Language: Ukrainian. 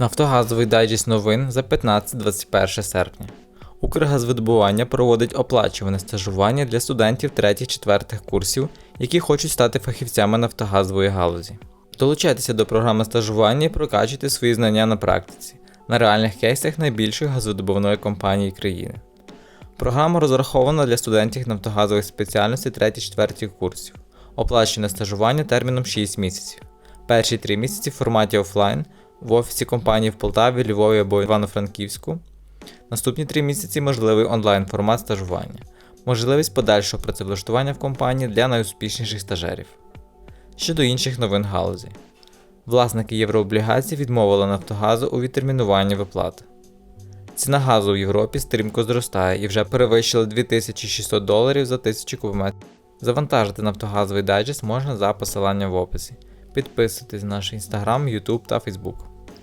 Нафтогазовий дайджест новин за 15-21 серпня. Укргазвидобування проводить оплачуване стажування для студентів 3-4 курсів, які хочуть стати фахівцями нафтогазової галузі. Долучайтеся до програми стажування і прокачуйте свої знання на практиці на реальних кейсах найбільшої газодобувної компанії країни. Програма розрахована для студентів нафтогазових спеціальностей 3-4 курсів. Оплачене стажування терміном 6 місяців. Перші 3 місяці в форматі офлайн в офісі компанії в Полтаві, Львові або Івано-Франківську. Наступні 3 місяці можливий онлайн формат стажування. Можливість подальшого працевлаштування в компанії для найуспішніших стажерів. Щодо інших новин галузі. Власники єврооблігацій відмовили Нафтогазу у відтермінуванні виплати. Ціна газу в Європі стрімко зростає і вже перевищила 2600 доларів за 1000 кубометрів. Завантажити нафтогазовий дайджест можна за посиланням в описі. Підписуйтесь на наш інстаграм, Ютуб та Фейсбук.